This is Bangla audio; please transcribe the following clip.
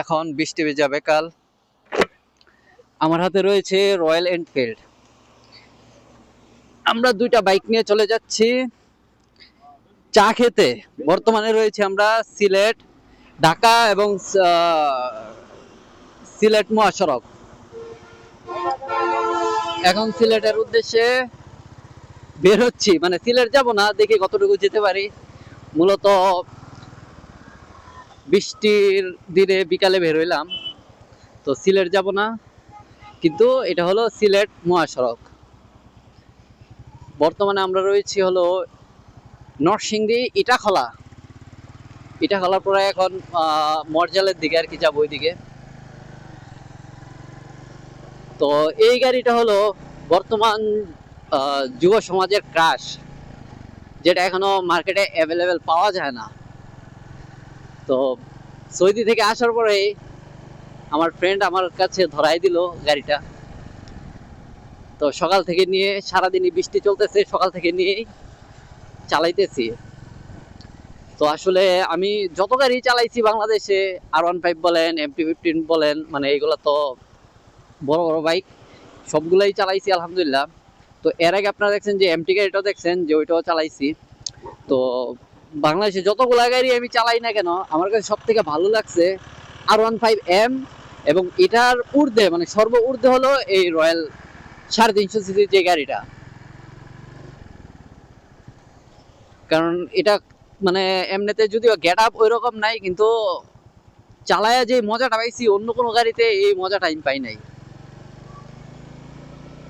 এখন বৃষ্টি যাবে কাল। আমার হাতে রয়েছে রয়্যাল এনফিল্ড আমরা দুইটা বাইক নিয়ে চলে যাচ্ছি। চা খেতে। বর্তমানে রয়েছে আমরা সিলেট, ঢাকা এবং সিলেট মহাসড়ক। এখন সিলেটের উদ্দেশ্যে বের হচ্ছি। মানে সিলেট যাব না, দেখি কতটুকু যেতে পারি। মূলত বৃষ্টির দিনে বিকালে বের হইলাম। তো সিলেট যাব না, কিন্তু এটা হলো সিলেট মহাসড়ক। বর্তমানে আমরা রয়েছি হলো নরসিংদী ইটাখলা। ইটাখলার পরে এখন মরজালের দিকে আর কি যাব ওইদিকে। তো এই গাড়িটা হলো বর্তমান যুব সমাজের ক্রাশ যেটা এখনও মার্কেটে অ্যাভেলেবেল পাওয়া যায় না। তো সৌদি থেকে আসার পরে আমার ফ্রেন্ড আমার কাছে ধরাই দিল গাড়িটা। তো সকাল থেকে নিয়ে সারাদিনই বৃষ্টি চলতেছে, সকাল থেকে নিয়ে চালাইতেছি। তো আসলে আমি যত গাড়ি চালাইছি বাংলাদেশে আর ওয়ান ফাইভ বলেন এমটি ফিফটিন বলেন মানে এগুলো তো বড় বড় বাইক সবগুলাই চালাইছি আলহামদুলিল্লাহ। তো এর আগে আপনারা দেখছেন যে এমটি গাড়িটাও দেখছেন যে ওইটাও চালাইছি। তো বাংলাদেশে যতগুলা গাড়ি আমি চালাই না কেন, আমার কাছে সব থেকে ভালো লাগছে আর ওয়ান ফাইভ এম এবং এটার ঊর্ধ্বে মানে সর্ব ঊর্ধ্বে হলো এই রয়্যাল সাড়ে তিনশো সিসির যে গাড়িটা। কারণ এটা মানে এমনিতে যদিও গেট আপ ওই রকম নাই, কিন্তু চালায়া যে মজাটা পাইছি, অন্য কোনো গাড়িতে এই মজাটা আমি পাই নাই।